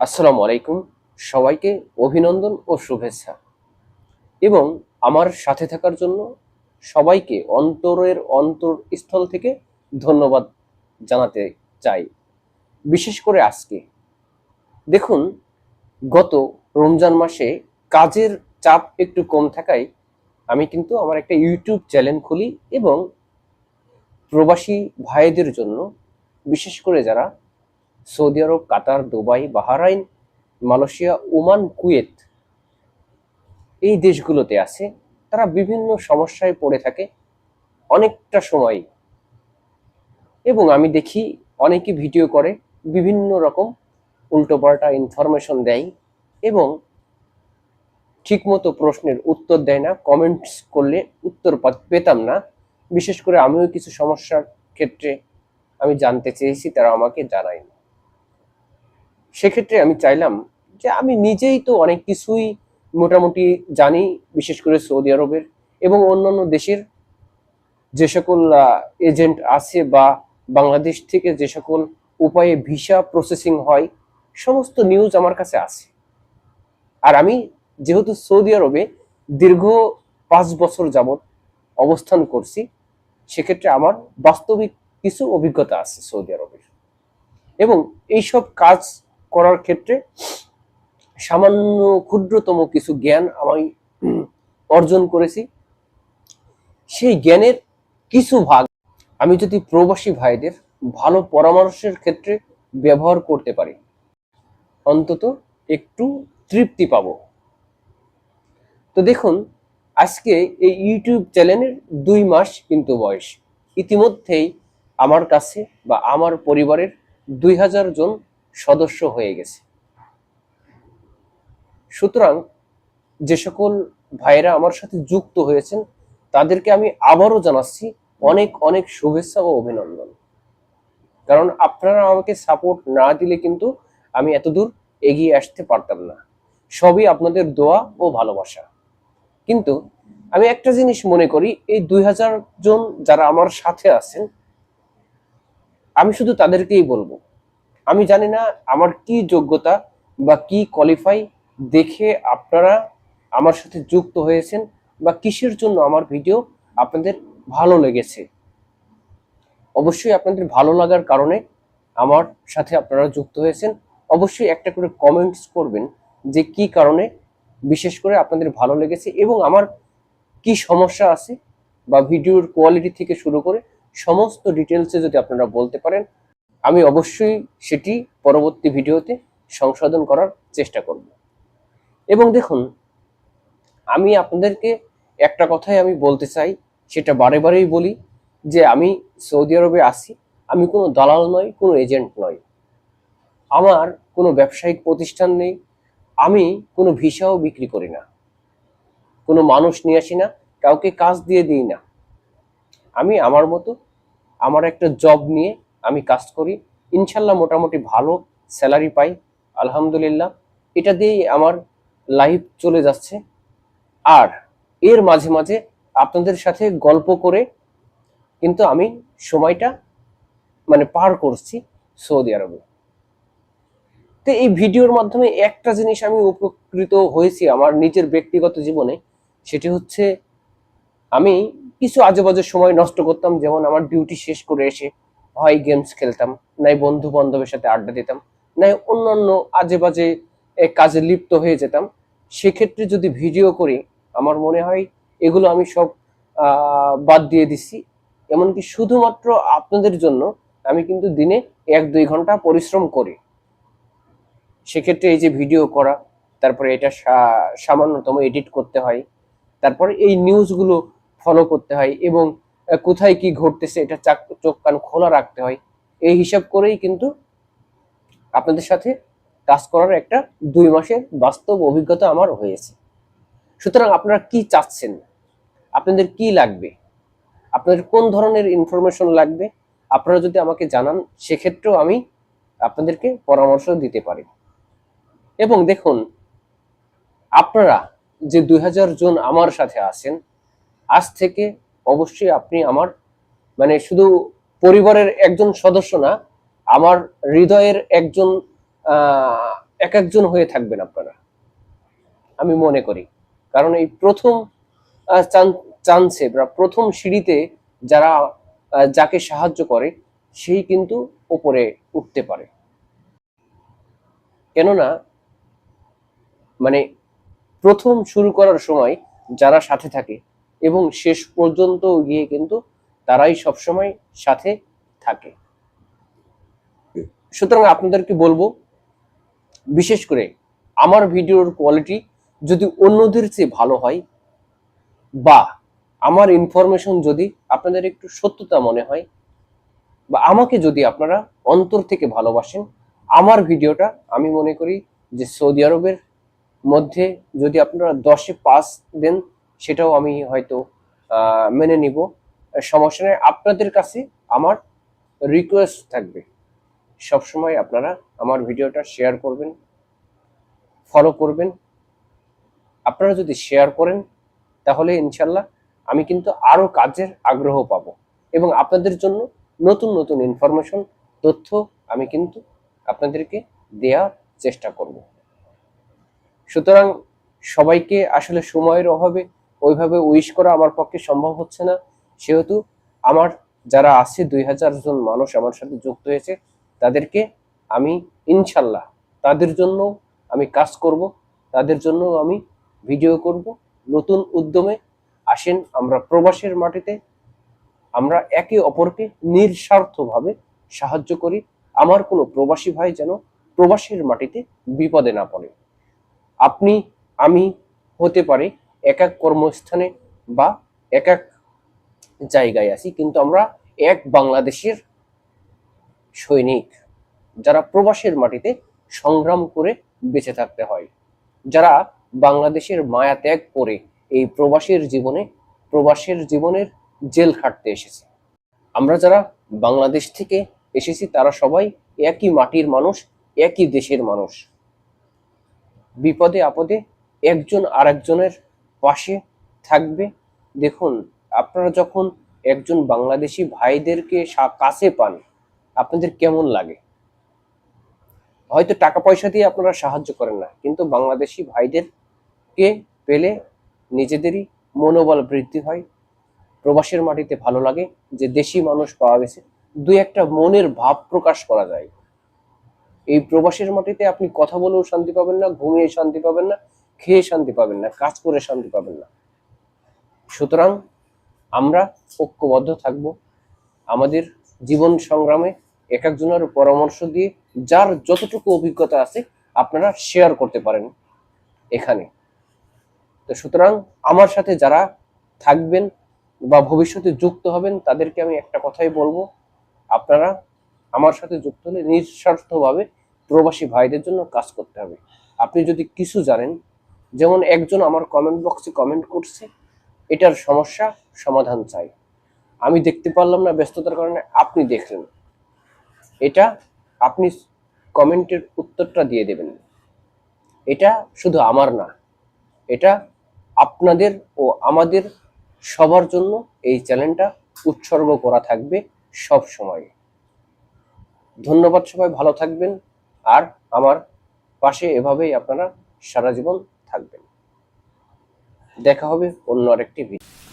আসসালামু আলাইকুম। সবাইকে অভিনন্দন ও শুভেচ্ছা। এবং আমার সাথে থাকার জন্য সবাইকে অন্তরের অন্তরস্থল থেকে ধন্যবাদ জানাতে চাই। বিশেষ করে আজকে। দেখুন, গত রমজান মাসে কাজের চাপ একটু কম থাকায় আমি কিন্তু আমার একটা ইউটিউব চ্যানেল খুলি এবং প্রবাসী ভাইদের জন্য, বিশেষ করে যারা Saudi Arab, Qatar, Dubai, Bahrain, Malaysia, Oman, Kuwait এই দেশগুলোতে আছে। তারা বিভিন্ন সমস্যায় পড়ে থাকে অনেকটা সময়। এবং আমি দেখি অনেকে ভিডিও করে বিভিন্ন রকম উল্টোপাল্টা ইনফরমেশন দেয় এবং ঠিকমতো প্রশ্নের উত্তর দেয় না কমেন্টস করলে উত্তর পেতাম না। বিশেষ করে আমিও কিছু সমস্যার ক্ষেত্রে আমি জানতে চেয়েছি, তারা আমাকে জানায়নি। সেক্ষেত্রে আমি চাইলাম যে আমি নিজেই তো অনেক কিছুই মোটামুটি জানি, বিশেষ করে সৌদি আরবের এবং অন্যান্য দেশের যে সকল এজেন্ট আছে বা বাংলাদেশ থেকে যে সকল উপায়ে ভিসা প্রসেসিং হয়, সমস্ত নিউজ আমার কাছে আছে। আর আমি যেহেতু সৌদি আরবে দীর্ঘ পাঁচ বছর যাবৎ অবস্থান করছি, সেক্ষেত্রে আমার বাস্তবিক কিছু অভিজ্ঞতা আছে সৌদি আরবের। এবং এইসব কাজ করার ক্ষেত্রে সামান্য ক্ষুদ্রতম কিছু জ্ঞান আমি অর্জন করেছি। সেই জ্ঞানের কিছু ভাগ আমি যদি প্রবাসী ভাইদের ভালো পরামর্শের ক্ষেত্রে ব্যবহার করতে পারি, অন্তত একটু তৃপ্তি পাব। তো দেখুন, আজকে এই ইউটিউব চ্যানেলের দুই মাস কিন্তু বয়স। ইতিমধ্যেই আমার কাছে বা আমার পরিবারের দুই হাজার জন সদস্য হয়ে গেছে। সুতরাং যে সকল ভাইরা আমার সাথে যুক্ত হয়েছেন, তাদেরকে আমি আবারও জানাচ্ছি অনেক অনেক শুভেচ্ছা ও অভিনন্দন। কারণ আপনারা আমাকে সাপোর্ট না দিলে কিন্তু আমি এতদূর এগিয়ে আসতে পারতাম না। সবই আপনাদের দোয়া ও ভালোবাসা। কিন্তু আমি একটা জিনিস মনে করি, এই দুই হাজার জন যারা আমার সাথে আছেন, আমি শুধু তাদেরকেই বলব আমি জানি না আমার কি যোগ্যতা বা কি কোয়ালিফাই দেখে আপনারা আমার সাথে যুক্ত হয়েছেন বা কিসের জন্য আমার ভিডিও আপনাদের ভালো লেগেছে। অবশ্যই আপনাদের ভালো লাগার কারণে আমার সাথে আপনারা যুক্ত হয়েছেন। অবশ্যই একটা করে কমেন্টস করবেন যে কি কারণে বিশেষ করে আপনাদের ভালো লেগেছে এবং আমার কি সমস্যা আছে বা ভিডিওর কোয়ালিটি থেকে শুরু করে সমস্ত ডিটেলসে যদি আপনারা বলতে পারেন আমি অবশ্যই সেটি পরবর্তী ভিডিওতে সংশোধন করার চেষ্টা করব। এবং দেখুন, আমি আপনাদেরকে একটা কথাই আমি বলতে চাই, সেটা বারে বারেই বলি যে আমি সৌদি আরবে আসি আমি কোনো দালাল নই, কোনো এজেন্ট নই। আমার কোনো ব্যবসায়িক প্রতিষ্ঠান নেই, আমি কোনো ভিসাও বিক্রি করি না। কোনো মানুষ নিয়ে আসি না, কাউকে কাজ দিয়ে দিই না। আমি আমার মতো, আমার একটা জব নিয়ে আমি কাজ করি। ইনশাল্লাহ মোটামুটি ভালো স্যালারি পাই, আলহামদুলিল্লাহ। এটা দিয়েই আমার লাইফ চলে যাচ্ছে। আর এর মাঝে মাঝে আপনাদের সাথে গল্প করে কিন্তু আমি সময়টা মানে পার করছি সৌদি আরবে। তো এই ভিডিওর মাধ্যমে একটা জিনিস আমি উপকৃত হয়েছি আমার নিজের ব্যক্তিগত জীবনে, সেটি হচ্ছে আমি কিছু আজে বাজে সময় নষ্ট করতাম, যেমন আমার ডিউটি শেষ করে এসে হয় গেমস খেলতাম, নাই বন্ধু বান্ধবের সাথে আড্ডা দিতাম, নাই অন্যান্য আজে বাজে কাজে লিপ্ত হয়ে যেতাম। সেক্ষেত্রে যদি ভিডিও করি, আমার মনে হয় এগুলো আমি সব বাদ দিয়ে দিচ্ছি এমনকি শুধুমাত্র আপনাদের জন্য আমি কিন্তু দিনে এক দুই ঘণ্টা পরিশ্রম করি। সেক্ষেত্রে এই যে ভিডিও করা, তারপরে এটা সামান্যতম এডিট করতে হয়, তারপরে এই নিউজগুলো ফলো করতে হয় এবং কোথায় কি ঘটতেছে, এটা চাক- চোখ কান খোলা রাখতে হয়। এই হিসাব করেই কিন্তু আপনাদের সাথে কাজ করার একটা দুই মাসের বাস্তব অভিজ্ঞতা আমার হয়েছে। সুতরাং আপনারা কি চাচ্ছেন? আপনাদের কি লাগবে? আপনাদের কোন ধরনের ইনফরমেশন লাগবে? আপনারা যদি আমাকে জানান, সেক্ষেত্রেও আমি আপনাদেরকে পরামর্শ দিতে পারি। এবং দেখুন, আপনারা যে দুই হাজার জন আমার সাথে আছেন, আজ থেকে অবশ্যই আপনি আমার মানে শুধু পরিবারের একজন সদস্য না, আমার হৃদয়ের একজন এক একজন হয়ে থাকবেন আপনারা। আমি মনে করি। কারণ এই প্রথম চান্সে বা প্রথম সিঁড়িতে যারা যাকে সাহায্য করে, সেই কিন্তু উপরে উঠতে পারে। কেননা মানে প্রথম শুরু করার সময় যারা সাথে থাকে এবং শেষ পর্যন্ত গিয়ে কিন্তু তারাই সবসময় সাথে থাকে। সুতরাং আপনাদেরকে বলব, বিশেষ করে আমার ভিডিওর কোয়ালিটি যদি অন্যদের চেয়ে ভালো হয় বা আমার ইনফরমেশন যদি আপনাদের একটু সত্যতা মনে হয় বা আমাকে যদি আপনারা অন্তর থেকে ভালোবাসেন, আমার ভিডিওটা আমি মনে করি যে সৌদি আরবের মধ্যে যদি আপনারা দশে পাস দেন সেটাও আমি হয়তো মেনে নিব। সমস্যা নেই, আপনাদের কাছে আমার রিকোয়েস্ট থাকবে। সবসময় আপনারা আমার ভিডিওটা শেয়ার করবেন ফলো করবেন। আপনারা যদি শেয়ার করেন, তাহলে ইনশাল্লাহ আমি কিন্তু আরও কাজের আগ্রহ পাব এবং আপনাদের জন্য নতুন নতুন ইনফরমেশন তথ্য আমি কিন্তু আপনাদেরকে দেওয়ার চেষ্টা করব। সুতরাং সবাইকে আসলে সময়ের অভাবে ওইভাবে উইশ করা আমার পক্ষে সম্ভব হচ্ছে না। সেহেতু আমার যারা আছে, দুই হাজার জন মানুষ আমার সাথে যুক্ত হয়েছে, তাদেরকে আমি ইনশাল্লাহ তাদের জন্য আমি কাজ করব, তাদের জন্য আমি ভিডিও করব। নতুন উদ্যমে আসেন আমরা প্রবাসের মাটিতে, আমরা একে অপরকে নিঃস্বার্থভাবে সাহায্য করি। আমার কোনো প্রবাসী ভাই যেন প্রবাসের মাটিতে বিপদে না পড়ে। আপনি, আমি হতে পারে এক এক কর্মস্থানে বা এক এক জায়গায় আছি। কিন্তু আমরা এক বাংলাদেশের সৈনিক যারা প্রবাসের মাটিতে সংগ্রাম করে বেঁচে থাকতে হয়, যারা বাংলাদেশের মায়া ত্যাগ করে এই প্রবাসের জীবনে, প্রবাসের জীবনের জেল খাটতে এসেছে। আমরা যারা বাংলাদেশ থেকে এসেছি, তারা সবাই একই মাটির মানুষ, একই দেশের মানুষ। বিপদে আপদে একজন আরেকজনের পাশে থাকবে। দেখুন, আপনারা যখন একজন বাংলাদেশি ভাইদেরকে কাছে পান, আপনাদের কেমন লাগে? হয়তো টাকা পয়সা দিয়ে আপনারা সাহায্য করেন না, কিন্তু বাংলাদেশি ভাইদেরকে পেলে নিজেদেরই মনোবল বৃদ্ধি হয়, প্রবাসের মাটিতে ভালো লাগে, যে দেশি মানুষ পাওয়া গেছে। দুই একটা মনের ভাব প্রকাশ করা যায়। এই প্রবাসের মাটিতে আপনি কথা বলেও শান্তি পাবেন না, ঘুমিয়ে শান্তি পাবেন না খেয়ে শান্তি পাবেন না, কাজ করে শান্তি পাবেন না। সুতরাং আমরা ঐক্যবদ্ধ থাকব। আমাদের জীবন সংগ্রামে এক একজনের পরামর্শ দিয়ে যার যতটুকু অভিজ্ঞতা আছে আপনারা শেয়ার করতে পারেন এখানে। তো সুতরাং আমার সাথে যারা থাকবেন বা ভবিষ্যতে যুক্ত হবেন, তাদেরকে আমি একটা কথাই বলব। আপনারা আমার সাথে যুক্ত হলে নিঃস্বার্থভাবে প্রবাসী ভাইদের জন্য কাজ করতে হবে। আপনি যদি কিছু জানেন যেমন একজন আমার কমেন্ট বক্সে কমেন্ট করছে, এটার সমস্যা সমাধান চাই। আমি দেখতে পারলাম না ব্যস্ততার কারণে, আপনি দেখলেন। এটা আপনি কমেন্টের উত্তরটা দিয়ে দেবেন। এটা শুধু আমার না, এটা আপনাদের ও আমাদের সবার জন্য এই চ্যানেলটা উৎসর্গ করা থাকবে সব সময়। ধন্যবাদ সবাই, ভালো থাকবেন। আর আমার পাশে এভাবেই আপনারা সারা জীবন থাকবেন। দেখা হবে অন্য আরেকটি ভিডিও